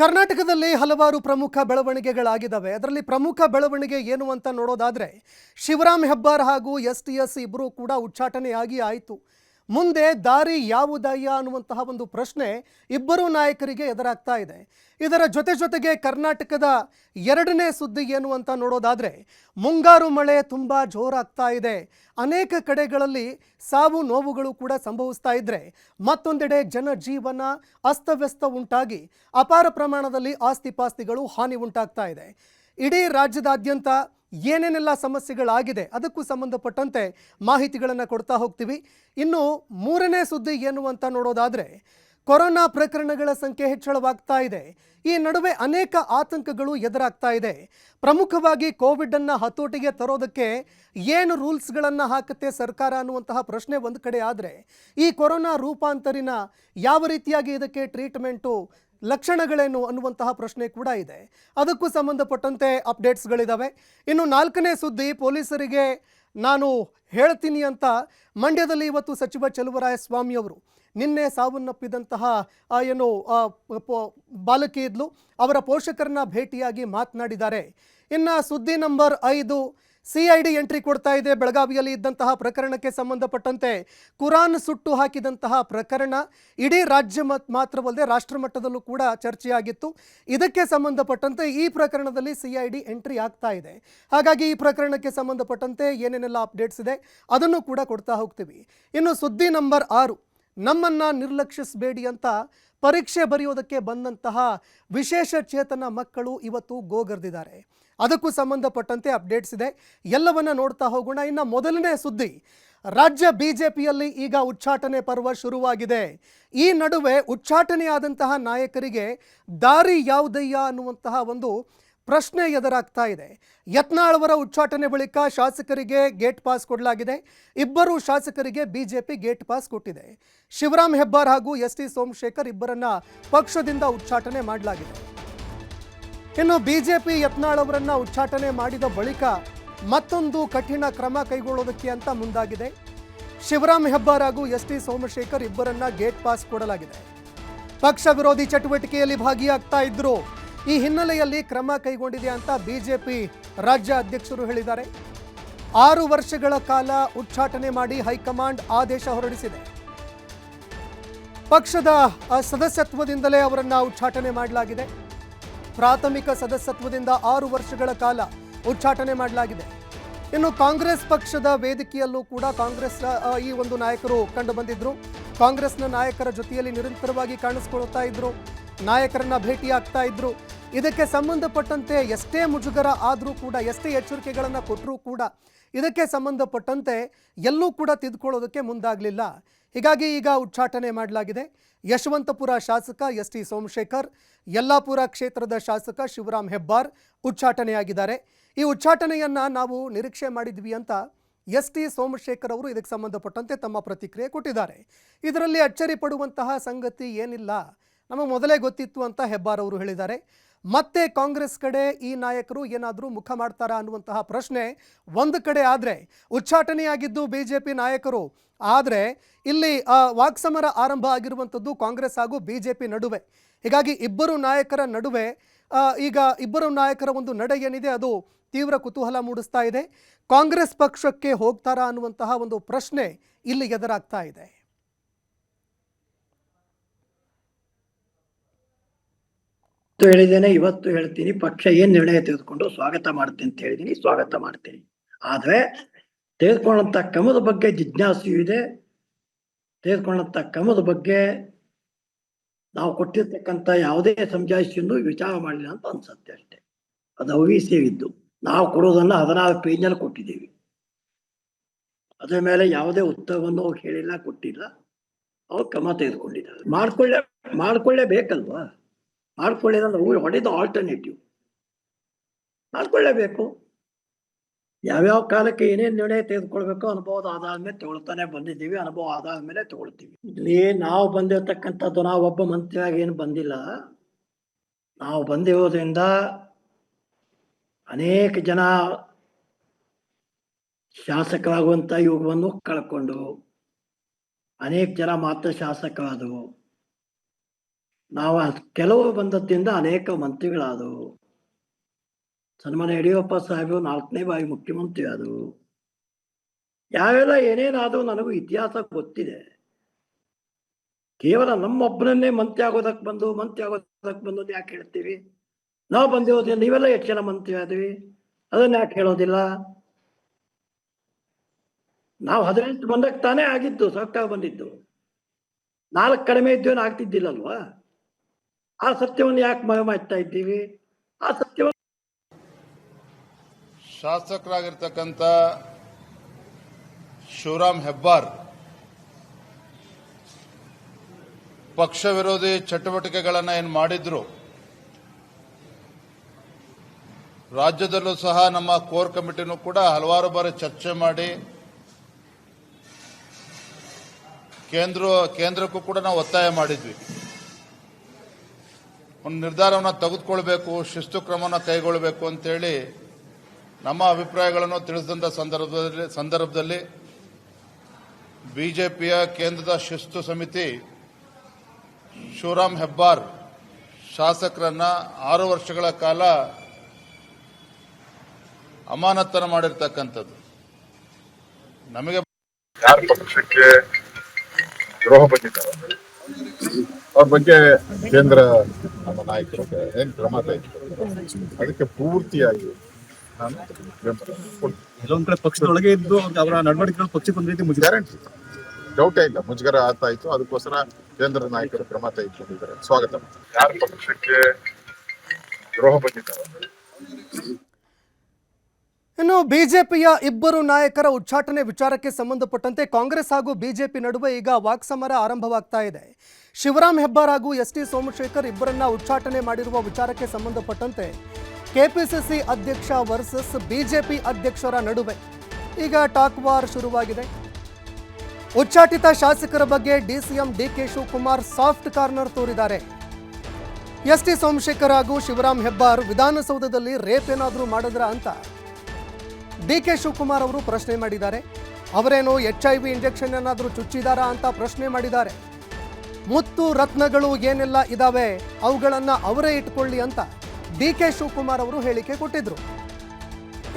ಕರ್ನಾಟಕದಲ್ಲಿ ಹಲವಾರು ಪ್ರಮುಖ ಬೆಳವಣಿಗೆಗಳಾಗಿದ್ದಾವೆ. ಅದರಲ್ಲಿ ಪ್ರಮುಖ ಬೆಳವಣಿಗೆ ಏನು ಅಂತ ನೋಡೋದಾದರೆ, ಶಿವರಾಮ್ ಹೆಬ್ಬಾರ್ ಹಾಗೂ ಎಸ್ ಟಿ ಎಸ್ ಇಬ್ಬರೂ ಕೂಡ ಉಚ್ಚಾಟನೆಯಾಗಿ ಆಯಿತು. ಮುಂದೆ ದಾರಿ ಯಾವುದಯ್ಯ ಅನ್ನುವಂತಹ ಒಂದು ಪ್ರಶ್ನೆ ಇಬ್ಬರು ನಾಯಕರಿಗೆ ಎದುರಾಗ್ತಾ ಇದೆ. ಇದರ ಜೊತೆ ಜೊತೆಗೆ ಕರ್ನಾಟಕದ ಎರಡನೇ ಸುದ್ದಿ ಏನು ಅಂತ ನೋಡೋದಾದರೆ, ಮುಂಗಾರು ಮಳೆ ತುಂಬ ಜೋರಾಗ್ತಾ ಇದೆ. ಅನೇಕ ಕಡೆಗಳಲ್ಲಿ ಸಾವು ನೋವುಗಳು ಕೂಡ ಸಂಭವಿಸ್ತಾ ಇದ್ದರೆ ಮತ್ತೊಂದೆಡೆ ಜನಜೀವನ ಅಸ್ತವ್ಯಸ್ತ ಉಂಟಾಗಿ ಅಪಾರ ಪ್ರಮಾಣದಲ್ಲಿ ಆಸ್ತಿ ಪಾಸ್ತಿಗಳು ಹಾನಿ ಉಂಟಾಗ್ತಾ ಇದೆ. ಇಡೀ ರಾಜ್ಯದಾದ್ಯಂತ ಏನೇನೆಲ್ಲ ಸಮಸ್ಯೆಗಳಾಗಿದೆ, ಅದಕ್ಕೂ ಸಂಬಂಧಪಟ್ಟಂತೆ ಮಾಹಿತಿಗಳನ್ನು ಕೊಡ್ತಾ ಹೋಗ್ತೀವಿ. ಇನ್ನು ಮೂರನೇ ಸುದ್ದಿ ಏನು ಅಂತ ನೋಡೋದಾದರೆ, ಕೊರೋನಾ ಪ್ರಕರಣಗಳ ಸಂಖ್ಯೆ ಹೆಚ್ಚಳವಾಗ್ತಾ ಇದೆ. ಈ ನಡುವೆ ಅನೇಕ ಆತಂಕಗಳು ಎದುರಾಗ್ತಾ ಇದೆ. ಪ್ರಮುಖವಾಗಿ ಕೋವಿಡನ್ನು ಹತೋಟಿಗೆ ತರೋದಕ್ಕೆ ಏನು ರೂಲ್ಸ್ಗಳನ್ನು ಹಾಕುತ್ತೆ ಸರ್ಕಾರ ಅನ್ನುವಂತಹ ಪ್ರಶ್ನೆ ಒಂದು ಕಡೆ ಆದರೆ, ಈ ಕೊರೋನಾ ರೂಪಾಂತರಿನ ಯಾವ ರೀತಿಯಾಗಿ ಇದಕ್ಕೆ ಟ್ರೀಟ್ಮೆಂಟು ಲಕ್ಷಣಗಳೇನು ಅನ್ನುವಂತಹ ಪ್ರಶ್ನೆ ಕೂಡ ಇದೆ. ಅದಕ್ಕೂ ಸಂಬಂಧಪಟ್ಟಂತೆ ಅಪ್ಡೇಟ್ಸ್ಗಳಿದ್ದಾವೆ ಇನ್ನು ನಾಲ್ಕನೇ ಸುದ್ದಿ ಪೊಲೀಸರಿಗೆ ನಾನು ಹೇಳ್ತೀನಿ ಅಂತ ಮಂಡ್ಯದಲ್ಲಿ ಇವತ್ತು ಸಚಿವ ಚಲುವರಾಯ ಸ್ವಾಮಿ ಅವರು ನಿನ್ನೆ ಸಾವನ್ನಪ್ಪಿದಂತಹ ಏನು ಬಾಲಕಿ ಇದ್ಲು ಅವರ ಪೋಷಕರನ್ನ ಭೇಟಿಯಾಗಿ ಮಾತನಾಡಿದ್ದಾರೆ. ಇನ್ನು ಸುದ್ದಿ ನಂಬರ್ ಐದು ಸಿ ಐ ಡಿ ಎಂಟ್ರಿ ಕೊಡ್ತಾ ಇದೆ. ಬೆಳಗಾವಿಯಲ್ಲಿ ಇದ್ದಂತಹ ಪ್ರಕರಣಕ್ಕೆ ಸಂಬಂಧಪಟ್ಟಂತೆ ಕುರಾನ್ ಸುಟ್ಟು ಹಾಕಿದಂತಹ ಪ್ರಕರಣ ಇಡೀ ರಾಜ್ಯ ಮತ್ ಮಾತ್ರವಲ್ಲದೆ ರಾಷ್ಟ್ರ ಮಟ್ಟದಲ್ಲೂ ಕೂಡ ಚರ್ಚೆಯಾಗಿತ್ತು. ಇದಕ್ಕೆ ಸಂಬಂಧಪಟ್ಟಂತೆ ಈ ಪ್ರಕರಣದಲ್ಲಿ ಸಿಐಡಿ ಎಂಟ್ರಿ ಆಗ್ತಾ ಇದೆ. ಹಾಗಾಗಿ ಈ ಪ್ರಕರಣಕ್ಕೆ ಸಂಬಂಧಪಟ್ಟಂತೆ ಏನೇನೆಲ್ಲ ಅಪ್ಡೇಟ್ಸ್ ಇದೆ ಅದನ್ನು ಕೂಡ ಕೊಡ್ತಾ ಹೋಗ್ತೀವಿ. ಇನ್ನು ಸುದ್ದಿ ನಂಬರ್ ಆರು, ನಮ್ಮನ್ನ ನಿರ್ಲಕ್ಷಿಸಬೇಡಿ ಅಂತ ಪರೀಕ್ಷೆ ಬರೆಯೋದಕ್ಕೆ ಬಂದಂತಹ ವಿಶೇಷ ಚೇತನ ಮಕ್ಕಳು ಇವತ್ತು ಗೋಗರ್ದಿದ್ದಾರೆ. ಅದಕ್ಕೂ ಸಂಬಂಧಪಟ್ಟಂತೆ ಅಪ್ಡೇಟ್ಸ್ ಇದೆ. ಎಲ್ಲವನ್ನ ನೋಡ್ತಾ ಹೋಗೋಣ. ಇನ್ನು ಮೊದಲನೇ ಸುದ್ದಿ. ರಾಜ್ಯ ಬಿಜೆಪಿಯಲ್ಲಿ ಈಗ ಉಚ್ಚಾಟನೆ ಪರ್ವ ಶುರುವಾಗಿದೆ. ಈ ನಡುವೆ ಉಚ್ಚಾಟನೆಯಾದಂತಹ ನಾಯಕರಿಗೆ ದಾರಿ ಯಾವುದಯ್ಯ ಅನ್ನುವಂತಹ ಒಂದು ಪ್ರಶ್ನೆ ಎದುರಾಗ್ತಾ ಇದೆ. ಯತ್ನಾಳ್ವರ ಉಚ್ಚಾಟನೆ ಬಳಿಕ ಶಾಸಕರಿಗೆ ಗೇಟ್ ಪಾಸ್ ಕೊಡಲಾಗಿದೆ. ಇಬ್ಬರು ಶಾಸಕರಿಗೆ ಬಿಜೆಪಿ ಗೇಟ್ ಪಾಸ್ ಕೊಟ್ಟಿದೆ. ಶಿವರಾಮ್ ಹೆಬ್ಬಾರ್ ಹಾಗೂ ಎಸ್ ಟಿ ಸೋಮಶೇಖರ್ ಇಬ್ಬರನ್ನ ಪಕ್ಷದಿಂದ ಉಚ್ಚಾಟನೆ ಮಾಡಲಾಗಿದೆ. ಇನ್ನು ಬಿಜೆಪಿ ಯತ್ನಾಳ್ ಅವರನ್ನ ಉಚ್ಚಾಟನೆ ಮಾಡಿದ ಬಳಿಕ ಮತ್ತೊಂದು ಕಠಿಣ ಕ್ರಮ ಕೈಗೊಳ್ಳೋದಕ್ಕೆ ಅಂತ ಮುಂದಾಗಿದೆ. ಶಿವರಾಮ್ ಹೆಬ್ಬಾರ್ ಹಾಗೂ ಎಸ್ ಟಿ ಸೋಮಶೇಖರ್ ಇಬ್ಬರನ್ನ ಗೇಟ್ ಪಾಸ್ ಕೊಡಲಾಗಿದೆ. ಪಕ್ಷ ವಿರೋಧಿ ಚಟುವಟಿಕೆಯಲ್ಲಿ ಭಾಗಿಯಾಗ್ತಾ ಇದ್ರು. ಈ ಹಿನ್ನೆಲೆಯಲ್ಲಿ ಕ್ರಮ ಕೈಗೊಂಡಿದೆ ಅಂತ ಬಿಜೆಪಿ ರಾಜ್ಯ ಅಧ್ಯಕ್ಷರು ಹೇಳಿದ್ದಾರೆ. ಆರು ವರ್ಷಗಳ ಕಾಲ ಉಚ್ಚಾಟನೆ ಮಾಡಿ ಹೈಕಮಾಂಡ್ ಆದೇಶ ಹೊರಡಿಸಿದೆ. ಪಕ್ಷದ ಸದಸ್ಯತ್ವದಿಂದಲೇ ಅವರನ್ನು ಉಚ್ಚಾಟನೆ ಮಾಡಲಾಗಿದೆ. ಪ್ರಾಥಮಿಕ ಸದಸ್ಯತ್ವದಿಂದ ಆರು ವರ್ಷಗಳ ಕಾಲ ಉಚ್ಚಾಟನೆ ಮಾಡಲಾಗಿದೆ. ಇನ್ನು ಕಾಂಗ್ರೆಸ್ ಪಕ್ಷದ ವೇದಿಕೆಯಲ್ಲೂ ಕೂಡ ಕಾಂಗ್ರೆಸ್ ಈ ಒಂದು ನಾಯಕರು ಕಂಡು ಬಂದಿದ್ರು ಕಾಂಗ್ರೆಸ್ನ ನಾಯಕರ ಜೊತೆಯಲ್ಲಿ ನಿರಂತರವಾಗಿ ಕಾಣಿಸ್ಕೊಳ್ತಾ ಇದ್ರು. ನಾಯಕರನ್ನ ಭೇಟಿಯಾಗ್ತಾ ಇದ್ರು. ಇದಕ್ಕೆ ಸಂಬಂಧಪಟ್ಟಂತೆ ಎಷ್ಟೇ ಮುಜುಗರ ಆದರೂ ಕೂಡ ಎಷ್ಟೇ ಎಚ್ಚರಿಕೆಗಳನ್ನು ಕೊಟ್ಟರೂ ಕೂಡ ಇದಕ್ಕೆ ಸಂಬಂಧಪಟ್ಟಂತೆ ಎಲ್ಲೂ ಕೂಡ ತಿದ್ಕೊಳ್ಳೋದಕ್ಕೆ ಮುಂದಾಗಲಿಲ್ಲ. ಹೀಗಾಗಿ ಈಗ ಉಚ್ಚಾಟನೆ ಮಾಡಲಾಗಿದೆ. ಯಶವಂತಪುರ ಶಾಸಕ ಎಸ್ ಟಿ ಸೋಮಶೇಖರ್, ಯಲ್ಲಾಪುರ ಕ್ಷೇತ್ರದ ಶಾಸಕ ಶಿವರಾಮ್ ಹೆಬ್ಬಾರ್ ಉಚ್ಚಾಟನೆಯಾಗಿದ್ದಾರೆ. ಈ ಉಚ್ಚಾಟನೆಯನ್ನ ನಾವು ನಿರೀಕ್ಷೆ ಮಾಡಿದ್ವಿ ಅಂತ ಎಸ್ ಟಿ ಸೋಮಶೇಖರ್ ಅವರು ಇದಕ್ಕೆ ಸಂಬಂಧಪಟ್ಟಂತೆ ತಮ್ಮ ಪ್ರತಿಕ್ರಿಯೆ ಕೊಟ್ಟಿದ್ದಾರೆ. ಇದರಲ್ಲಿ ಅಚ್ಚರಿ ಪಡುವಂತಹ ಸಂಗತಿ ಏನಿಲ್ಲ. ನಮಗೆ ಮೊದಲೇ ಗೊತ್ತಿತ್ತು ಅಂತ ಹೆಬ್ಬಾರ್ ಅವರು ಹೇಳಿದ್ದಾರೆ. ಮತ್ತೆ ಕಾಂಗ್ರೆಸ್ ಕಡೆ ಈ ನಾಯಕರು ಏನಾದರೂ ಮುಖ ಮಾಡ್ತಾರಾ ಅನ್ನುವಂತಹ ಪ್ರಶ್ನೆ ಒಂದು ಕಡೆ ಆದರೆ ಉಚ್ಚಾಟನೆಯಾಗಿದ್ದು ಬಿ ಜೆ ಪಿ ನಾಯಕರು. ಆದರೆ ಇಲ್ಲಿ ವಾಕ್ಸಮರ ಆರಂಭ ಆಗಿರುವಂಥದ್ದು ಕಾಂಗ್ರೆಸ್ ಹಾಗೂ ಬಿ ಜೆ ಪಿ ನಡುವೆ. ಹೀಗಾಗಿ ಇಬ್ಬರು ನಾಯಕರ ನಡುವೆ ಈಗ ಇಬ್ಬರು ನಾಯಕರ ಒಂದು ನಡೆ ಏನಿದೆ ಅದು ತೀವ್ರ ಕುತೂಹಲ ಮೂಡಿಸ್ತಾ ಇದೆ. ಕಾಂಗ್ರೆಸ್ ಪಕ್ಷಕ್ಕೆ ಹೋಗ್ತಾರಾ ಅನ್ನುವಂತಹ ಒಂದು ಪ್ರಶ್ನೆ ಇಲ್ಲಿ ಎದುರಾಗ್ತಾ ಇದೆ ಇವತ್ತು ಹೇಳಿದ್ದೇನೆ, ಇವತ್ತು ಹೇಳ್ತೀನಿ. ಪಕ್ಷ ಏನ್ ನಿರ್ಣಯ ತೆಗೆದುಕೊಂಡು ಸ್ವಾಗತ ಮಾಡ್ತೀನಿ ಅಂತ ಹೇಳಿದೀನಿ ಸ್ವಾಗತ ಮಾಡ್ತೀನಿ. ಆದ್ರೆ ತೆಗೆದುಕೊಂಡಂತ ಕ್ರಮದ ಬಗ್ಗೆ ಜಿಜ್ಞಾಸೆಯೂ ಇದೆ. ತೆಗೆದುಕೊಂಡಂತ ಕ್ರಮದ ಬಗ್ಗೆ ನಾವು ಕೊಟ್ಟಿರ್ತಕ್ಕಂತ ಯಾವುದೇ ಸಂಜಾಯಿಸಿಯನ್ನು ವಿಚಾರ ಮಾಡಲಿಲ್ಲ ಅಂತ ಅನ್ಸತ್ತೆ ಅಷ್ಟೇ. ಅದು ಅವಿ ಸೇವಿದ್ದು ನಾವು ಕೊಡೋದನ್ನ ಹದಿನಾರು ಪೇಜ್ನಲ್ಲಿ ಕೊಟ್ಟಿದ್ದೀವಿ. ಅದರ ಮೇಲೆ ಯಾವುದೇ ಉತ್ತರವನ್ನು ಹೇಳಿಲ್ಲ, ಕೊಟ್ಟಿಲ್ಲ. ಅವ್ರು ಕ್ರಮ ತೆಗೆದುಕೊಂಡಿದ್ದಾರೆ. ಮಾಡ್ಕೊಳ್ಳೆ ಮಾಡ್ಕೊಳ್ಳೇಬೇಕಲ್ವಾ ಮಾಡ್ಕೊಳ್ಳಿಲ್ಲ ಊರು ಹೊಡೆದು ಆಲ್ಟರ್ನೇಟಿವ್ ಮಾಡ್ಕೊಳ್ಳೇಬೇಕು. ಯಾವ್ಯಾವ ಕಾಲಕ್ಕೆ ಏನೇನು ನಿರ್ಣಯ ತೆಗೆದುಕೊಳ್ಬೇಕು ಅನುಭವದ ಆದಾದ್ಮೇಲೆ ತಗೊಳ್ತಾನೆ ಬಂದಿದ್ದೀವಿ, ಅನುಭವ ಆಧಾರದ ಮೇಲೆ ತಗೊಳ್ತೀವಿ. ಇಲ್ಲಿ ನಾವು ಬಂದಿರತಕ್ಕಂಥದ್ದು, ನಾವು ಒಬ್ಬ ಮಂತ್ರಿಯಾಗಿ ಏನು ಬಂದಿಲ್ಲ. ನಾವು ಬಂದಿರೋದ್ರಿಂದ ಅನೇಕ ಜನ ಶಾಸಕರಾಗುವಂಥ ಯುಗವನ್ನು ಕಳ್ಕೊಂಡು, ಅನೇಕ ಜನ ಮಾತ್ರ ಶಾಸಕರಾದರು. ನಾವು ಕೆಲವು ಬಂದದ್ದಿಂದ ಅನೇಕ ಮಂತ್ರಿಗಳಾದವು. ಸನ್ಮಾನ್ಯ ಯಡಿಯೂರಪ್ಪ ಸಾಹೇಬರು ನಾಲ್ಕನೇ ಬಾರಿ ಮುಖ್ಯಮಂತ್ರಿ ಆದವು. ಯಾವೆಲ್ಲ ಏನೇನಾದರೂ ನನಗೂ ಇತಿಹಾಸ ಗೊತ್ತಿದೆ. ಕೇವಲ ನಮ್ಮೊಬ್ಬನನ್ನೇ ಮಂತ್ರಿ ಆಗೋದಕ್ಕೆ ಬಂದು, ಮಂತ್ರಿ ಆಗೋದಕ್ಕೆ ಬಂದು ಯಾಕೆ ಹೇಳ್ತೀವಿ? ನಾವು ಬಂದಿರೋದ್ರಿಂದ ನೀವೆಲ್ಲ ಎಷ್ಟು ಜನ ಮಂತ್ರಿ ಆದ್ವಿ? ಅದನ್ನ ಯಾಕೆ ಹೇಳೋದಿಲ್ಲ? ನಾವು ಹದಿನೆಂಟು ಬಂದಕ್ಕೆ ತಾನೇ ಆಗಿದ್ದು ಸರ್ಕಾರ ಬಂದಿದ್ದು. ನಾಲ್ಕು ಕಡಿಮೆ ಇದ್ದೇವೆ ಆಗ್ತಿದ್ದಿಲ್ಲಲ್ವಾ? ಆ ಸತ್ಯವನ್ನು ಯಾಕೆ ಮಾಯ ಮಾಡ್ತಾ ಇದ್ದೀವಿ? ಆ ಸತ್ಯವನ್ನು ಶಾಸಕರಾಗಿರ್ತಕ್ಕಂಥ ಶಿವರಾಮ್ ಹೆಬ್ಬಾರ್ ಪಕ್ಷ ವಿರೋಧಿ ಚಟುವಟಿಕೆಗಳನ್ನು ಏನು ಮಾಡಿದ್ರು? ರಾಜ್ಯದಲ್ಲೂ ಸಹ ನಮ್ಮ ಕೋರ್ ಕಮಿಟಿನೂ ಕೂಡ ಹಲವಾರು ಬಾರಿ ಚರ್ಚೆ ಮಾಡಿ ಕೇಂದ್ರ ಕೇಂದ್ರಕ್ಕೂ ಕೂಡ ನಾವು ಒತ್ತಾಯ ಮಾಡಿದ್ವಿ. ಒಂದು ನಿರ್ಧಾರವನ್ನು ತೆಗೆದುಕೊಳ್ಬೇಕು, ಶಿಸ್ತು ಕ್ರಮವನ್ನು ಕೈಗೊಳ್ಳಬೇಕು ಅಂತೇಳಿ ನಮ್ಮ ಅಭಿಪ್ರಾಯಗಳನ್ನು ತಿಳಿಸಿದಂಥ ಸಂದರ್ಭದಲ್ಲಿ ಸಂದರ್ಭದಲ್ಲಿ ಬಿಜೆಪಿಯ ಕೇಂದ್ರದ ಶಿಸ್ತು ಸಮಿತಿ ಶಿವರಾಮ್ ಹೆಬ್ಬಾರ್ ಶಾಸಕರನ್ನ ಆರು ವರ್ಷಗಳ ಕಾಲ ಅಮಾನತನ ಮಾಡಿರ್ತಕ್ಕಂಥದ್ದು. ನಮಗೆ ಪಕ್ಷಕ್ಕೆ ದ್ರೋಹ ಬಂದಿದ್ದಾರೆ ಅವ್ರ ಬಗ್ಗೆ ಕೇಂದ್ರ ನಮ್ಮ ನಾಯಕರು ಏನ್ ಕ್ರಮ ತೆಗೆದುಕೊಂಡ್ರು ಅದಕ್ಕೆ ಪೂರ್ತಿಯಾಗಿ ನಾನು ಕೊಡ್ತೀನಿ. ಕೆಲವೊಂದ್ ಕಡೆ ಪಕ್ಷದೊಳಗೆ ಇದ್ದು ಅವರ ನಡವಳಿಕೆಗಳು ಪಕ್ಷಕ್ಕೆ ಒಂದ್ ರೀತಿ ಮುಜುಗರ. ಗ್ಯಾರಂಟಿ ಡೌಟೇ ಇಲ್ಲ. ಮುಜುಗರ ಆತಾಯ್ತು ಅದಕ್ಕೋಸ್ಕರ ಕೇಂದ್ರ ನಾಯಕರು ಕ್ರಮ ತೆಗೆದುಕೊಂಡಿದ್ದಾರೆ. ಸ್ವಾಗತ. ಯಾರ ಪಕ್ಷಕ್ಕೆ ದ್ರೋಹ ಬಂದಿದ್ದಾರೆ ಇನ್ನು ಬಿಜೆಪಿಯ ಇಬ್ಬರು ನಾಯಕರ ಉಚ್ಚಾಟನೆ ವಿಚಾರಕ್ಕೆ ಸಂಬಂಧಪಟ್ಟಂತೆ ಕಾಂಗ್ರೆಸ್ ಹಾಗೂ ಬಿಜೆಪಿ ನಡುವೆ ಈಗ ವಾಕ್ಸಮರ ಆರಂಭವಾಗ್ತಾ ಇದೆ. ಶಿವರಾಮ್ ಹೆಬ್ಬಾರ್ ಹಾಗೂ ಎಸ್ ಟಿ ಸೋಮಶೇಖರ್ ಇಬ್ಬರನ್ನ ಉಚ್ಚಾಟನೆ ಮಾಡಿರುವ ವಿಚಾರಕ್ಕೆ ಸಂಬಂಧಪಟ್ಟಂತೆ ಕೆಪಿಸಿಸಿ ಅಧ್ಯಕ್ಷ ವರ್ಸಸ್ ಬಿಜೆಪಿ ಅಧ್ಯಕ್ಷರ ನಡುವೆ ಈಗ ಟಾಕ್ ವಾರ್ ಶುರುವಾಗಿದೆ. ಉಚ್ಚಾಟಿತ ಶಾಸಕರ ಬಗ್ಗೆ DCM DK Shivakumar soft corner ತೋರಿದ್ದಾರೆ. ಎಸ್ ಟಿ ಸೋಮಶೇಖರ್ ಹಾಗೂ ಶಿವರಾಮ್ ಹೆಬ್ಬಾರ್ ವಿಧಾನಸೌಧದಲ್ಲಿ ರೇಪ್ ಏನಾದರೂ ಮಾಡಿದ್ರ ಅಂತ ಡಿ ಕೆ ಶಿವಕುಮಾರ್ ಅವರು ಪ್ರಶ್ನೆ ಮಾಡಿದ್ದಾರೆ. ಅವರೇನು ಎಚ್ ಐ ವಿ ಇಂಜೆಕ್ಷನ್ ಏನಾದರೂ ಚುಚ್ಚಿದಾರಾ ಅಂತ ಪ್ರಶ್ನೆ ಮಾಡಿದ್ದಾರೆ. ಮುತ್ತು ರತ್ನಗಳು ಏನೆಲ್ಲ ಇದಾವೆ ಅವುಗಳನ್ನು ಅವರೇ ಇಟ್ಕೊಳ್ಳಿ ಅಂತ ಡಿ ಕೆ ಶಿವಕುಮಾರ್ ಅವರು ಹೇಳಿಕೆ ಕೊಟ್ಟಿದ್ರು.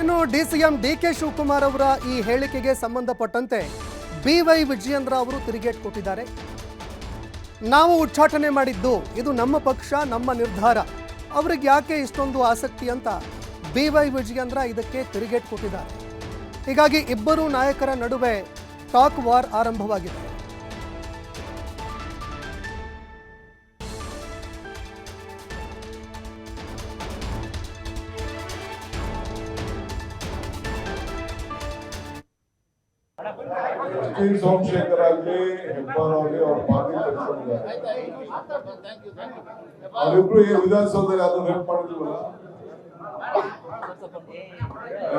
ಇನ್ನು D C M D K Shivakumar ಅವರ ಈ ಹೇಳಿಕೆಗೆ ಸಂಬಂಧಪಟ್ಟಂತೆ ಬಿ ವೈ ವಿಜಯೇಂದ್ರ ಅವರು ತಿರುಗೇಟ್ ಕೊಟ್ಟಿದ್ದಾರೆ. ನಾವು ಉಚ್ಚಾಟನೆ ಮಾಡಿದ್ದು ಇದು ನಮ್ಮ ಪಕ್ಷ, ನಮ್ಮ ನಿರ್ಧಾರ. ಅವ್ರಿಗೆ ಯಾಕೆ ಇಷ್ಟೊಂದು ಆಸಕ್ತಿ ಅಂತ ಬಿ ವೈ ವಿಜಯೇಂದ್ರ ಇದಕ್ಕೆ ತಿರುಗೇಟ್ ಕೊಟ್ಟಿದ್ದಾರೆ. ಹೀಗಾಗಿ ಇಬ್ಬರು ನಾಯಕರ ನಡುವೆ ಟಾಕ್ ವಾರ್ ಆರಂಭವಾಗಿದೆ. ಶ್ರೀ ಸೋಮಶೇಖರ್ ಆಗ್ಲಿ ಹೆಬ್ಬಾರ್ ಆಗ್ಲಿ ಅವ್ರ ಪಾರ್ಟಿ ಅವರಿಬ್ರು ಈ ವಿಧಾನಸೌಧದಲ್ಲಿ ಯಾವ್ದು ರೇಪ್ ರೆಪ್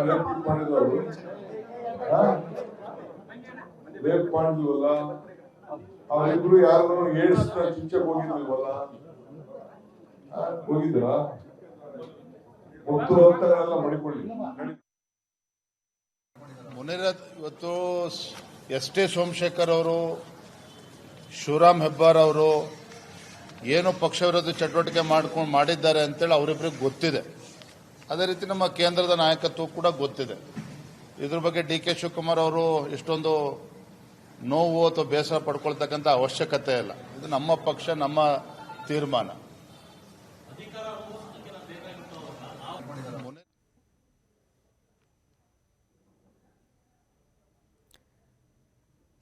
ರೇಪ್ ಮಾಡಿದವರು ರೇಪ್ ಮಾಡಿದ್ವಲ್ಲ? ಅವರಿಬ್ರು ಯಾರು ಏಡ್ಸ್ ಚುಚ್ಚಕ್ ಹೋಗಿದ್ವಲ್ಲ ಹೋಗಿದ್ರ? ರಕ್ತಗಳೆಲ್ಲ ಮಡಿಕೊಳ್ಳಿ. ನಡಿ ಮುನಿರ ಇವತ್ತು ಎಸ್ ಟಿ ಸೋಮಶೇಖರ್ ಅವರು ಶಿವರಾಮ್ ಹೆಬ್ಬಾರ್ ಅವರು ಏನು ಪಕ್ಷ ವಿರೋಧಿ ಚಟುವಟಿಕೆ ಮಾಡ್ಕೊಂಡು ಮಾಡಿದ್ದಾರೆ ಅಂತೇಳಿ ಅವರಿಬ್ಬರಿಗೆ ಗೊತ್ತಿದೆ. ಅದೇ ರೀತಿ ನಮ್ಮ ಕೇಂದ್ರದ ನಾಯಕತ್ವ ಕೂಡ ಗೊತ್ತಿದೆ. ಇದ್ರ ಬಗ್ಗೆ ಡಿ ಕೆ ಶಿವಕುಮಾರ್ ಅವರು ಇಷ್ಟೊಂದು ನೋವು ಅಥವಾ ಬೇಸರ ಪಡ್ಕೊಳ್ತಕ್ಕಂಥ ಅವಶ್ಯಕತೆ ಇಲ್ಲ. ಇದು ನಮ್ಮ ಪಕ್ಷ, ನಮ್ಮ ತೀರ್ಮಾನ.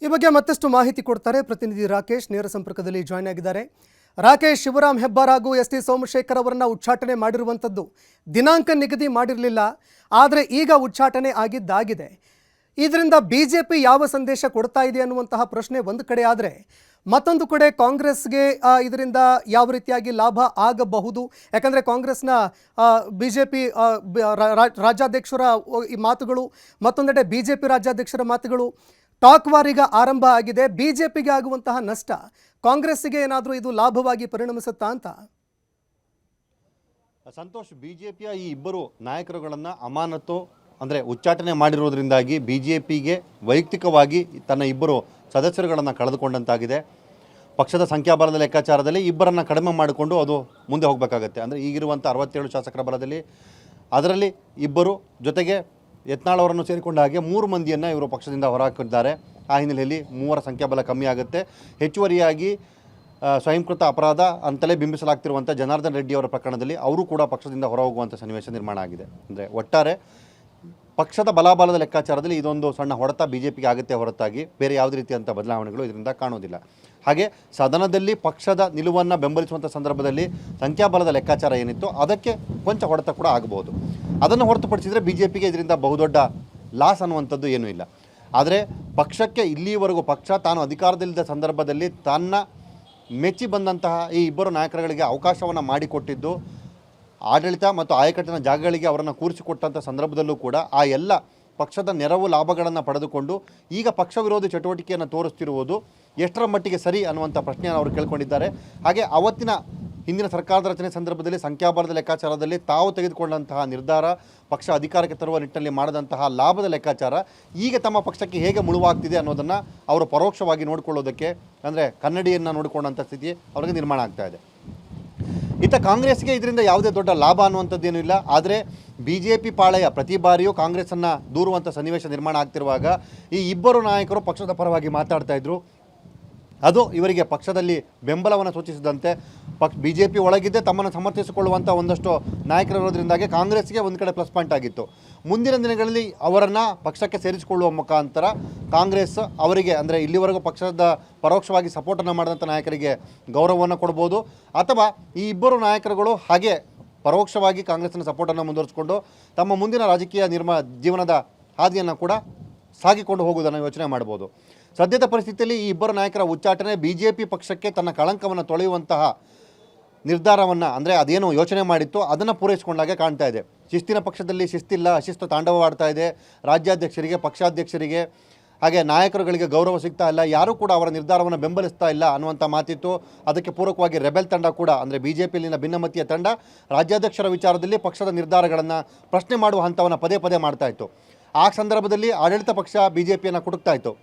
ಈ ಬಗ್ಗೆ ಮತ್ತಷ್ಟು ಮಾಹಿತಿ ಕೊಡ್ತಾರೆ ಪ್ರತಿನಿಧಿ ರಾಕೇಶ್. ನೇರ ಸಂಪರ್ಕದಲ್ಲಿ ಜಾಯ್ನ್ ಆಗಿದ್ದಾರೆ. ರಾಕೇಶ್, ಶಿವರಾಮ್ ಹೆಬ್ಬಾರ್ ಹಾಗೂ ಎಸ್ ಟಿ ಸೋಮಶೇಖರ್ ಅವರನ್ನ ಉಚ್ಚಾಟನೆ ಮಾಡಿರುವಂಥದ್ದು ದಿನಾಂಕ ನಿಗದಿ ಮಾಡಿರಲಿಲ್ಲ, ಆದರೆ ಈಗ ಉಚ್ಚಾಟನೆ ಆಗಿದ್ದಾಗಿದೆ. ಇದರಿಂದ ಬಿ ಜೆ ಪಿ ಯಾವ ಸಂದೇಶ ಕೊಡ್ತಾ ಇದೆ ಅನ್ನುವಂತಹ ಪ್ರಶ್ನೆ ಒಂದು ಕಡೆ ಆದರೆ ಮತ್ತೊಂದು ಕಡೆ ಕಾಂಗ್ರೆಸ್ಗೆ ಇದರಿಂದ ಯಾವ ರೀತಿಯಾಗಿ ಲಾಭ ಆಗಬಹುದು? ಯಾಕಂದರೆ ಕಾಂಗ್ರೆಸ್ನ ಬಿ ಜೆ ಪಿ ರಾಜ್ಯಾಧ್ಯಕ್ಷರ ಈ ಮಾತುಗಳು, ಮತ್ತೊಂದೆಡೆ ಬಿ ಜೆ ಪಿ ರಾಜ್ಯಾಧ್ಯಕ್ಷರ ಮಾತುಗಳು ಟಾಕ್ ವಾರಿಗ ಆರಂಭ ಆಗಿದೆ. ಬಿಜೆಪಿಗೆ ಜೆ ಪಿಗೆ ಆಗುವಂತಹ ನಷ್ಟ. ಕಾಂಗ್ರೆಸ್ಸಿಗೆ ಏನಾದರೂ ಇದು ಲಾಭವಾಗಿ ಪರಿಣಮಿಸುತ್ತಾ ಅಂತ? ಸಂತೋಷ್, ಬಿಜೆಪಿಯ ಈ ಇಬ್ಬರು ನಾಯಕರುಗಳನ್ನು ಅಮಾನತು, ಅಂದರೆ ಉಚ್ಚಾಟನೆ ಮಾಡಿರೋದ್ರಿಂದಾಗಿ ಪಿಗೆ ವೈಯಕ್ತಿಕವಾಗಿ ತನ್ನ ಇಬ್ಬರು ಸದಸ್ಯರುಗಳನ್ನು ಕಳೆದುಕೊಂಡಂತಾಗಿದೆ. ಪಕ್ಷದ ಸಂಖ್ಯಾಬಲದ ಲೆಕ್ಕಾಚಾರದಲ್ಲಿ ಇಬ್ಬರನ್ನು ಕಡಿಮೆ ಮಾಡಿಕೊಂಡು ಅದು ಮುಂದೆ ಹೋಗಬೇಕಾಗತ್ತೆ. ಅಂದರೆ ಈಗಿರುವಂಥ ಅರವತ್ತೇಳು ಶಾಸಕರ ಬಲದಲ್ಲಿ, ಅದರಲ್ಲಿ ಇಬ್ಬರು ಜೊತೆಗೆ ಯತ್ನಾಳ್ ಅವರನ್ನು ಸೇರಿಕೊಂಡ ಹಾಗೆ ಮೂರು ಮಂದಿಯನ್ನು ಇವರು ಪಕ್ಷದಿಂದ ಹೊರಹಾಕಿದ್ದಾರೆ. ಆ ಹಿನ್ನೆಲೆಯಲ್ಲಿ ಮೂವರ ಸಂಖ್ಯಾಬಲ ಕಮ್ಮಿ ಆಗುತ್ತೆ. ಹೆಚ್ಚುವರಿಯಾಗಿ ಸ್ವಯಂಕೃತ ಅಪರಾಧ ಅಂತಲೇ ಬಿಂಬಿಸಲಾಗ್ತಿರುವಂಥ ಜನಾರ್ದನ್ ರೆಡ್ಡಿ ಅವರ ಪ್ರಕರಣದಲ್ಲಿ ಅವರು ಕೂಡ ಪಕ್ಷದಿಂದ ಹೊರಹೋಗುವಂಥ ಸನ್ನಿವೇಶ ನಿರ್ಮಾಣ ಆಗಿದೆ. ಅಂದರೆ ಒಟ್ಟಾರೆ ಪಕ್ಷದ ಬಲಾಬಲದ ಲೆಕ್ಕಾಚಾರದಲ್ಲಿ ಇದೊಂದು ಸಣ್ಣ ಹೊಡೆತ ಬಿ ಜೆ ಪಿಗೆ ಆಗುತ್ತೆ ಹೊರತಾಗಿ ಬೇರೆ ಯಾವುದೇ ರೀತಿಯಂಥ ಬದಲಾವಣೆಗಳು ಇದರಿಂದ ಕಾಣೋದಿಲ್ಲ ಹಾಗೆ ಸದನದಲ್ಲಿ ಪಕ್ಷದ ನಿಲುವನ್ನು ಬೆಂಬಲಿಸುವಂಥ ಸಂದರ್ಭದಲ್ಲಿ ಸಂಖ್ಯಾಬಲದ ಲೆಕ್ಕಾಚಾರ ಏನಿತ್ತು ಅದಕ್ಕೆ ಕೊಂಚ ಹೊಡೆತ ಕೂಡ ಆಗಬಹುದು. ಅದನ್ನು ಹೊರತುಪಡಿಸಿದರೆ ಬಿ ಜೆ ಪಿಗೆ ಇದರಿಂದ ಬಹುದೊಡ್ಡ ಲಾಸ್ ಅನ್ನುವಂಥದ್ದು ಏನೂ ಇಲ್ಲ. ಆದರೆ ಪಕ್ಷಕ್ಕೆ ಇಲ್ಲಿಯವರೆಗೂ ಪಕ್ಷ ತಾನು ಅಧಿಕಾರದಲ್ಲಿದ್ದ ಸಂದರ್ಭದಲ್ಲಿ ತನ್ನ ಮೆಚ್ಚಿ ಬಂದಂತಹ ಈ ಇಬ್ಬರು ನಾಯಕರುಗಳಿಗೆ ಅವಕಾಶವನ್ನು ಮಾಡಿಕೊಟ್ಟಿದ್ದು ಆಡಳಿತ ಮತ್ತು ಆಯಕಟ್ಟಿನ ಜಾಗಗಳಿಗೆ ಅವರನ್ನು ಕೂರಿಸಿಕೊಟ್ಟಂಥ ಸಂದರ್ಭದಲ್ಲೂ ಕೂಡ ಆ ಎಲ್ಲ ಪಕ್ಷದ ನೆರವು ಲಾಭಗಳನ್ನು ಪಡೆದುಕೊಂಡು ಈಗ ಪಕ್ಷ ವಿರೋಧಿ ಚಟುವಟಿಕೆಯನ್ನು ತೋರಿಸ್ತಿರುವುದು ಎಷ್ಟರ ಮಟ್ಟಿಗೆ ಸರಿ ಅನ್ನುವಂಥ ಪ್ರಶ್ನೆಯನ್ನು ಅವರು ಕೇಳ್ಕೊಂಡಿದ್ದಾರೆ. ಹಾಗೆ ಅವತ್ತಿನ ಹಿಂದಿನ ಸರ್ಕಾರದ ರಚನೆ ಸಂದರ್ಭದಲ್ಲಿ ಸಂಖ್ಯಾಬಲದ ಲೆಕ್ಕಾಚಾರದಲ್ಲಿ ತಾವು ತೆಗೆದುಕೊಂಡಂತಹ ನಿರ್ಧಾರ, ಪಕ್ಷ ಅಧಿಕಾರಕ್ಕೆ ತರುವ ನಿಟ್ಟಿನಲ್ಲಿ ಮಾಡಿದಂತಹ ಲಾಭದ ಲೆಕ್ಕಾಚಾರ ಈಗ ತಮ್ಮ ಪಕ್ಷಕ್ಕೆ ಹೇಗೆ ಮುಳುವಾಗ್ತಿದೆ ಅನ್ನೋದನ್ನು ಅವರು ಪರೋಕ್ಷವಾಗಿ ನೋಡಿಕೊಳ್ಳೋದಕ್ಕೆ ಅಂದರೆ ಕನ್ನಡಿಯನ್ನು ನೋಡಿಕೊಂಡಂಥ ಸ್ಥಿತಿ ಅವರಿಗೆ ನಿರ್ಮಾಣ ಆಗ್ತಾ ಇದೆ. ಇತ್ತ ಕಾಂಗ್ರೆಸ್ಗೆ ಇದರಿಂದ ಯಾವುದೇ ದೊಡ್ಡ ಲಾಭ ಅನ್ನುವಂಥದ್ದೇನೂ ಇಲ್ಲ. ಆದರೆ ಬಿ ಜೆ ಪಿ ಪಾಳಯ ಪ್ರತಿ ಬಾರಿಯೂ ಕಾಂಗ್ರೆಸ್ಸನ್ನು ದೂರುವಂಥ ಸನ್ನಿವೇಶ ನಿರ್ಮಾಣ ಆಗ್ತಿರುವಾಗ ಈ ಇಬ್ಬರು ನಾಯಕರು ಪಕ್ಷದ ಪರವಾಗಿ ಮಾತಾಡ್ತಾ ಇದ್ರು. ಅದು ಇವರಿಗೆ ಪಕ್ಷದಲ್ಲಿ ಬೆಂಬಲವನ್ನು ಸೂಚಿಸಿದಂತೆ ಪಕ್ಷ ಬಿ ಜೆ ಪಿ ಒಳಗಿದ್ದೇ ತಮ್ಮನ್ನು ಸಮರ್ಥಿಸಿಕೊಳ್ಳುವಂಥ ಒಂದಷ್ಟು ನಾಯಕರಿರೋದ್ರಿಂದಾಗಿ ಕಾಂಗ್ರೆಸ್ಗೆ ಒಂದು ಕಡೆ ಪ್ಲಸ್ ಪಾಯಿಂಟ್ ಆಗಿತ್ತು. ಮುಂದಿನ ದಿನಗಳಲ್ಲಿ ಅವರನ್ನು ಪಕ್ಷಕ್ಕೆ ಸೇರಿಸಿಕೊಳ್ಳುವ ಮುಖಾಂತರ ಕಾಂಗ್ರೆಸ್ ಅವರಿಗೆ, ಅಂದರೆ ಇಲ್ಲಿವರೆಗೂ ಪಕ್ಷದ ಪರೋಕ್ಷವಾಗಿ ಸಪೋರ್ಟನ್ನು ಮಾಡಿದಂಥ ನಾಯಕರಿಗೆ ಗೌರವವನ್ನು ಕೊಡ್ಬೋದು. ಅಥವಾ ಈ ಇಬ್ಬರು ನಾಯಕರುಗಳು ಹಾಗೆ ಪರೋಕ್ಷವಾಗಿ ಕಾಂಗ್ರೆಸ್ನ ಸಪೋರ್ಟನ್ನು ಮುಂದುವರಿಸಿಕೊಂಡು ತಮ್ಮ ಮುಂದಿನ ರಾಜಕೀಯ ನಿರ್ಮ ಜೀವನದ ಹಾದಿಯನ್ನು ಕೂಡ ಸಾಗಿಕೊಂಡು ಹೋಗುವುದನ್ನು ಯೋಚನೆ ಮಾಡ್ಬೋದು. ಸದ್ಯದ ಪರಿಸ್ಥಿತಿಯಲ್ಲಿ ಈ ಇಬ್ಬರು ನಾಯಕರ ಉಚ್ಚಾಟನೆ ಬಿ ಜೆ ಪಿ ಪಕ್ಷಕ್ಕೆ ತನ್ನ ಕಳಂಕವನ್ನು ತೊಳೆಯುವಂತಹ ನಿರ್ಧಾರವನ್ನು, ಅಂದರೆ ಅದೇನು ಯೋಚನೆ ಮಾಡಿತ್ತು, ಅದನ್ನು ಪೂರೈಸಿಕೊಂಡಾಗೆ ಕಾಣ್ತಾ ಇದೆ. ಶಿಸ್ತಿನ ಪಕ್ಷದಲ್ಲಿ ಶಿಸ್ತಿಲ್ಲ ಶಿಸ್ತು ತಾಂಡವವಾಡ್ತಾ ಇದೆ. ರಾಜ್ಯಾಧ್ಯಕ್ಷರಿಗೆ, ಪಕ್ಷಾಧ್ಯಕ್ಷರಿಗೆ, ಹಾಗೆ ನಾಯಕರುಗಳಿಗೆ ಗೌರವ ಸಿಗ್ತಾ ಇಲ್ಲ. ಯಾರೂ ಕೂಡ ಅವರ ನಿರ್ಧಾರವನ್ನು ಬೆಂಬಲಿಸ್ತಾ ಇಲ್ಲ ಅನ್ನುವಂಥ ಮಾತಿತ್ತು. ಅದಕ್ಕೆ ಪೂರಕವಾಗಿ ರೆಬೆಲ್ ತಂಡ ಕೂಡ, ಅಂದರೆ ಬಿ ಜೆ ಪಿಯಲ್ಲಿನ ಭಿನ್ನಮತೀಯ ತಂಡ, ರಾಜ್ಯಾಧ್ಯಕ್ಷರ ವಿಚಾರದಲ್ಲಿ ಪಕ್ಷದ ನಿರ್ಧಾರಗಳನ್ನು ಪ್ರಶ್ನೆ ಮಾಡುವ ಹಂತವನ್ನು ಪದೇ ಪದೇ ಮಾಡ್ತಾ ಇತ್ತು. ಆ ಸಂದರ್ಭದಲ್ಲಿ ಆಡಳಿತ ಪಕ್ಷ ಬಿ ಜೆ ಪಿಯನ್ನು ಇತ್ತು.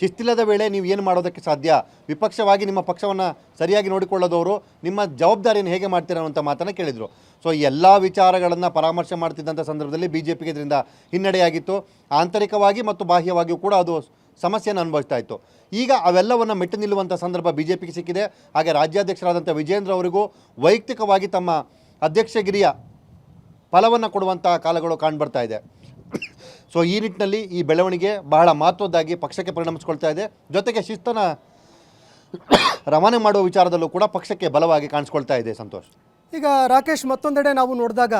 ಶಿಸ್ತಿಲ್ಲದ ವೇಳೆ ನೀವು ಏನು ಮಾಡೋದಕ್ಕೆ ಸಾಧ್ಯ? ವಿಪಕ್ಷವಾಗಿ ನಿಮ್ಮ ಪಕ್ಷವನ್ನು ಸರಿಯಾಗಿ ನೋಡಿಕೊಳ್ಳೋದವರು, ನಿಮ್ಮ ಜವಾಬ್ದಾರಿಯನ್ನು ಹೇಗೆ ಮಾಡ್ತೀರ ಅಂತ ಮಾತನ್ನು ಕೇಳಿದರು. ಸೊ ಎಲ್ಲ ವಿಚಾರಗಳನ್ನು ಪರಾಮರ್ಶೆ ಮಾಡ್ತಿದ್ದಂಥ ಸಂದರ್ಭದಲ್ಲಿ ಬಿ ಜೆ ಪಿಗೆ ಇದರಿಂದ ಹಿನ್ನಡೆಯಾಗಿತ್ತು. ಆಂತರಿಕವಾಗಿ ಮತ್ತು ಬಾಹ್ಯವಾಗಿಯೂ ಕೂಡ ಅದು ಸಮಸ್ಯೆಯನ್ನು ಅನುಭವಿಸ್ತಾ ಇತ್ತು. ಈಗ ಅವೆಲ್ಲವನ್ನು ಮೆಟ್ಟು ನಿಲ್ಲುವಂಥ ಸಂದರ್ಭ ಬಿ ಜೆ ಪಿಗೆ ಸಿಕ್ಕಿದೆ. ಹಾಗೆ ರಾಜ್ಯಾಧ್ಯಕ್ಷರಾದಂಥ ವಿಜೇಂದ್ರ ಅವರಿಗೂ ವೈಯಕ್ತಿಕವಾಗಿ ತಮ್ಮ ಅಧ್ಯಕ್ಷಗಿರಿಯ ಫಲವನ್ನು ಕೊಡುವಂಥ ಕಾಲಗಳು ಕಾಣ್ಬರ್ತಾ ಇದೆ. ಸೊ ಈ ನಿಟ್ಟಿನಲ್ಲಿ ಈ ಬೆಳವಣಿಗೆ ಬಹಳ ಮಹತ್ವದ್ದಾಗಿ ಪಕ್ಷಕ್ಕೆ ಪರಿಣಮಿಸ್ಕೊಳ್ತಾ ಇದೆ. ಜೊತೆಗೆ ಶಿಸ್ತನ ರವಾನೆ ಮಾಡುವ ವಿಚಾರದಲ್ಲೂ ಕೂಡ ಪಕ್ಷಕ್ಕೆ ಬಲವಾಗಿ ಕಾಣಿಸ್ಕೊಳ್ತಾ ಇದೆ ಸಂತೋಷ್. ಈಗ ರಾಕೇಶ್, ಮತ್ತೊಂದೆಡೆ ನಾವು ನೋಡಿದಾಗ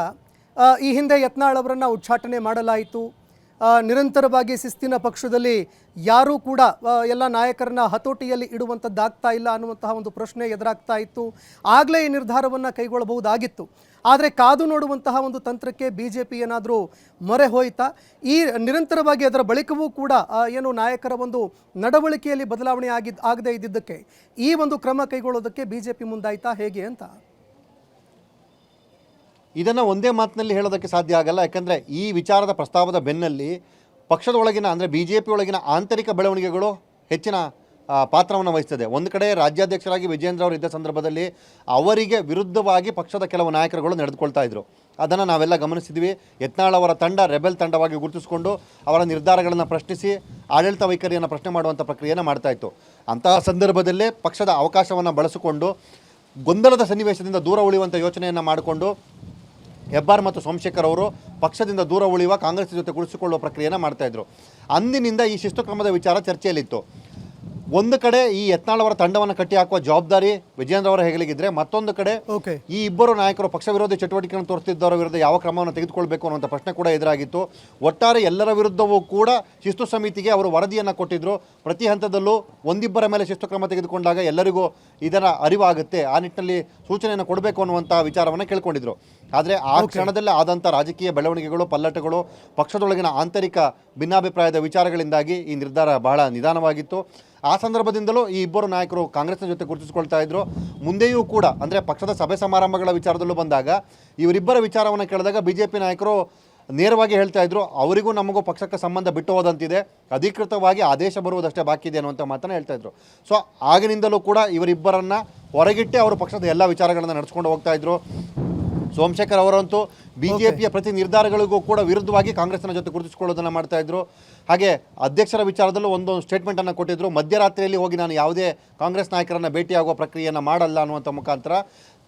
ಈ ಹಿಂದೆ ಯತ್ನಾಳ್ ಅವರನ್ನು ಉಚ್ಚಾಟನೆ ಮಾಡಲಾಯಿತು. ನಿರಂತರವಾಗಿ ಶಿಸ್ತಿನ ಪಕ್ಷದಲ್ಲಿ ಯಾರೂ ಕೂಡ ಎಲ್ಲ ನಾಯಕರನ್ನ ಹತೋಟಿಯಲ್ಲಿ ಇಡುವಂಥದ್ದಾಗ್ತಾ ಇಲ್ಲ ಅನ್ನುವಂತಹ ಒಂದು ಪ್ರಶ್ನೆ ಎದುರಾಗ್ತಾ ಇತ್ತು. ಆಗಲೇ ಈ ನಿರ್ಧಾರವನ್ನು ಕೈಗೊಳ್ಳಬಹುದಾಗಿತ್ತು. ಆದರೆ ಕಾದು ನೋಡುವಂತಹ ಒಂದು ತಂತ್ರಕ್ಕೆ ಬಿ ಜೆ ಪಿ ಏನಾದರೂ ಮೊರೆ ಹೋಯ್ತಾ, ಈ ನಿರಂತರವಾಗಿ ಅದರ ಬಳಿಕವೂ ಕೂಡ ಏನು ನಾಯಕರ ಒಂದು ನಡವಳಿಕೆಯಲ್ಲಿ ಬದಲಾವಣೆ ಆಗಿದ್ದ ಆಗದೆ ಇದ್ದಿದ್ದಕ್ಕೆ ಈ ಒಂದು ಕ್ರಮ ಕೈಗೊಳ್ಳೋದಕ್ಕೆ ಬಿ ಜೆ ಪಿ ಮುಂದಾಯ್ತಾ ಹೇಗೆ ಅಂತ? ಇದನ್ನು ಒಂದೇ ಮಾತಿನಲ್ಲಿ ಹೇಳೋದಕ್ಕೆ ಸಾಧ್ಯ ಆಗಲ್ಲ, ಯಾಕಂದರೆ ಈ ವಿಚಾರದ ಪ್ರಸ್ತಾವದ ಬೆನ್ನಲ್ಲಿ ಪಕ್ಷದ ಒಳಗಿನ, ಅಂದರೆ ಬಿ ಜೆ ಪಿ ಒಳಗಿನ ಆಂತರಿಕ ಬೆಳವಣಿಗೆಗಳು ಹೆಚ್ಚಿನ ಪಾತ್ರವನ್ನು ವಹಿಸ್ತದೆ. ಒಂದು ಕಡೆ ರಾಜ್ಯಾಧ್ಯಕ್ಷರಾಗಿ ವಿಜೇಂದ್ರ ಅವರು ಇದ್ದ ಸಂದರ್ಭದಲ್ಲಿ ಅವರಿಗೆ ವಿರುದ್ಧವಾಗಿ ಪಕ್ಷದ ಕೆಲವು ನಾಯಕರುಗಳು ನಡೆದುಕೊಳ್ತಾ ಇದ್ರು. ಅದನ್ನು ನಾವೆಲ್ಲ ಗಮನಿಸಿದ್ವಿ. ಯತ್ನಾಳ್ ಅವರ ತಂಡ ರೆಬೆಲ್ ತಂಡವಾಗಿ ಗುರುತಿಸಿಕೊಂಡು ಅವರ ನಿರ್ಧಾರಗಳನ್ನು ಪ್ರಶ್ನಿಸಿ ಆಡಳಿತ ವೈಖರಿಯನ್ನು ಪ್ರಶ್ನೆ ಮಾಡುವಂಥ ಪ್ರಕ್ರಿಯೆಯನ್ನು ಮಾಡ್ತಾ ಇತ್ತು. ಅಂತಹ ಸಂದರ್ಭದಲ್ಲೇ ಪಕ್ಷದ ಅವಕಾಶವನ್ನು ಬಳಸಿಕೊಂಡು ಗೊಂದಲದ ಸನ್ನಿವೇಶದಿಂದ ದೂರ ಉಳಿಯುವಂಥ ಯೋಚನೆಯನ್ನು ಮಾಡಿಕೊಂಡು ಹೆಬ್ಬಾರ್ ಮತ್ತು ಸೋಮಶೇಖರ್ ಅವರು ಪಕ್ಷದಿಂದ ದೂರ ಉಳಿಯುವ ಕಾಂಗ್ರೆಸ್ ಜೊತೆ ಕುಳಿಸಿಕೊಳ್ಳುವ ಪ್ರಕ್ರಿಯೆಯನ್ನು ಮಾಡ್ತಾಯಿದ್ರು ಅಂದಿನಿಂದ ಈ ಶಿಸ್ತು ಕ್ರಮದ ವಿಚಾರ ಚರ್ಚೆಯಲ್ಲಿತ್ತು. ಒಂದು ಕಡೆ ಈ ಯತ್ನಾಳ್ ಅವರ ತಂಡವನ್ನು ಕಟ್ಟಿ ಹಾಕುವ ಜವಾಬ್ದಾರಿ ವಿಜೇಂದ್ರ ಅವರ ಹೆಗಲಿಗಿದ್ರೆ ಮತ್ತೊಂದು ಕಡೆ ಓಕೆ. ಈ ಇಬ್ಬರು ನಾಯಕರು ಪಕ್ಷ ವಿರೋಧಿ ಚಟುವಟಿಕೆಗಳನ್ನು ತೋರಿಸುತ್ತಿದ್ದವರ ವಿರುದ್ಧ ಯಾವ ಕ್ರಮವನ್ನು ತೆಗೆದುಕೊಳ್ಬೇಕು ಅನ್ನುವಂಥ ಪ್ರಶ್ನೆ ಕೂಡ ಎದುರಾಗಿತ್ತು. ಒಟ್ಟಾರೆ ಎಲ್ಲರ ವಿರುದ್ಧವೂ ಕೂಡ ಶಿಸ್ತು ಸಮಿತಿಗೆ ಅವರು ವರದಿಯನ್ನು ಕೊಟ್ಟಿದ್ದರು ಪ್ರತಿ ಹಂತದಲ್ಲೂ ಒಂದಿಬ್ಬರ ಮೇಲೆ ಶಿಸ್ತು ಕ್ರಮ ತೆಗೆದುಕೊಂಡಾಗ ಎಲ್ಲರಿಗೂ ಇದರ ಅರಿವಾಗುತ್ತೆ. ಆ ನಿಟ್ಟಿನಲ್ಲಿ ಸೂಚನೆಯನ್ನು ಕೊಡಬೇಕು ಅನ್ನುವಂಥ ವಿಚಾರವನ್ನು ಕೇಳ್ಕೊಂಡಿದ್ರು. ಆದರೆ ಆ ಕ್ಷಣದಲ್ಲೇ ಆದಂಥ ರಾಜಕೀಯ ಬೆಳವಣಿಗೆಗಳು ಪಲ್ಲಟಗಳು ಪಕ್ಷದೊಳಗಿನ ಆಂತರಿಕ ಭಿನ್ನಾಭಿಪ್ರಾಯದ ವಿಚಾರಗಳಿಂದಾಗಿ ಈ ನಿರ್ಧಾರ ಬಹಳ ನಿಧಾನವಾಗಿತ್ತು. ಆ ಸಂದರ್ಭದಿಂದಲೂ ಈ ಇಬ್ಬರು ನಾಯಕರು ಕಾಂಗ್ರೆಸ್ನ ಜೊತೆ ಗುರುತಿಸಿಕೊಳ್ತಾ ಇದ್ರು. ಮುಂದೆಯೂ ಕೂಡ ಅಂದರೆ ಪಕ್ಷದ ಸಭೆ ಸಮಾರಂಭಗಳ ವಿಚಾರದಲ್ಲೂ ಬಂದಾಗ ಇವರಿಬ್ಬರ ವಿಚಾರವನ್ನು ಕೇಳಿದಾಗ ಬಿ ಜೆ ಪಿ ನಾಯಕರು ನೇರವಾಗಿ ಹೇಳ್ತಾ ಇದ್ರು ಅವರಿಗೂ ನಮಗೂ ಪಕ್ಷಕ್ಕೆ ಸಂಬಂಧ ಬಿಟ್ಟು ಹೋದಂತಿದೆ. ಅಧಿಕೃತವಾಗಿ ಆದೇಶ ಬರುವುದಷ್ಟೇ ಬಾಕಿ ಇದೆ ಅನ್ನುವಂಥ ಮಾತನ್ನು ಹೇಳ್ತಾ ಇದ್ರು. ಸೊ ಆಗಿನಿಂದಲೂ ಕೂಡ ಇವರಿಬ್ಬರನ್ನ ಹೊರಗಿಟ್ಟೆ ಅವರು ಪಕ್ಷದ ಎಲ್ಲ ವಿಚಾರಗಳನ್ನು ನಡೆಸ್ಕೊಂಡು ಹೋಗ್ತಾ ಇದ್ರು. ಸೋಮಶೇಖರ್ ಅವರಂತೂ ಬಿಜೆಪಿಯ ಪ್ರತಿ ನಿರ್ಧಾರಗಳಿಗೂ ಕೂಡ ವಿರುದ್ಧವಾಗಿ ಕಾಂಗ್ರೆಸ್ನ ಜೊತೆ ಗುರುತಿಸಿಕೊಳ್ಳೋದನ್ನು ಮಾಡ್ತಾ ಇದ್ರು. ಹಾಗೆ ಅಧ್ಯಕ್ಷರ ವಿಚಾರದಲ್ಲೂ ಒಂದು ಸ್ಟೇಟ್ಮೆಂಟನ್ನು ಕೊಟ್ಟಿದ್ರು. ಮಧ್ಯರಾತ್ರಿಯಲ್ಲಿ ಹೋಗಿ ನಾನು ಯಾವುದೇ ಕಾಂಗ್ರೆಸ್ ನಾಯಕರನ್ನು ಭೇಟಿಯಾಗುವ ಪ್ರಕ್ರಿಯೆಯನ್ನು ಮಾಡಲ್ಲ ಅನ್ನುವಂಥ ಮುಖಾಂತರ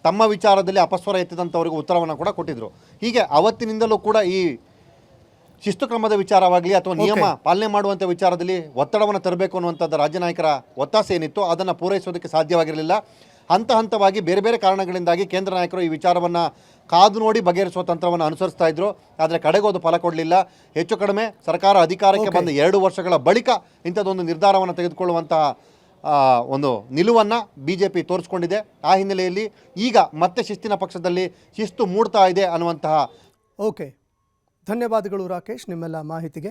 ತಮ್ಮ ವಿಚಾರದಲ್ಲಿ ಅಪಸ್ವರ ಎತ್ತಿದಂಥವರಿಗೂ ಉತ್ತರವನ್ನು ಕೂಡ ಕೊಟ್ಟಿದ್ರು. ಹೀಗೆ ಅವತ್ತಿನಿಂದಲೂ ಕೂಡ ಈ ಶಿಸ್ತು ಕ್ರಮದ ವಿಚಾರವಾಗಲಿ ಅಥವಾ ನಿಯಮ ಪಾಲನೆ ಮಾಡುವಂಥ ವಿಚಾರದಲ್ಲಿ ಒತ್ತಡವನ್ನು ತರಬೇಕು ಅನ್ನುವಂಥದ್ದು ರಾಜ್ಯ ನಾಯಕರ ಒತ್ತಾಸೆ ಏನಿತ್ತು ಅದನ್ನು ಪೂರೈಸೋದಕ್ಕೆ ಸಾಧ್ಯವಾಗಿರಲಿಲ್ಲ. ಹಂತ ಹಂತವಾಗಿ ಬೇರೆ ಬೇರೆ ಕಾರಣಗಳಿಂದಾಗಿ ಕೇಂದ್ರ ನಾಯಕರು ಈ ವಿಚಾರವನ್ನು ಕಾದು ನೋಡಿ ಬಗೆಹರಿಸುವ ತಂತ್ರವನ್ನು ಅನುಸರಿಸ್ತಾ ಇದ್ರು. ಆದರೆ ಕಡೆಗೋದು ಫಲ ಕೊಡಲಿಲ್ಲ. ಹೆಚ್ಚು ಕಡಿಮೆ ಸರ್ಕಾರ ಅಧಿಕಾರಕ್ಕೆ. ಬಂದ ಎರಡು ವರ್ಷಗಳ ಬಳಿಕ ಇಂಥದ್ದೊಂದು ನಿರ್ಧಾರವನ್ನು ತೆಗೆದುಕೊಳ್ಳುವಂತಹ ಒಂದು ನಿಲುವನ್ನು ಬಿ ಜೆ ಪಿ ತೋರಿಸ್ಕೊಂಡಿದೆ. ಆ ಹಿನ್ನೆಲೆಯಲ್ಲಿ ಈಗ ಮತ್ತೆ ಶಿಸ್ತಿನ ಪಕ್ಷದಲ್ಲಿ ಶಿಸ್ತು ಮೂಡ್ತಾ ಇದೆ ಅನ್ನುವಂತಹ ಓಕೆ ಧನ್ಯವಾದಗಳು ರಾಕೇಶ್ ನಿಮ್ಮೆಲ್ಲ ಮಾಹಿತಿಗೆ.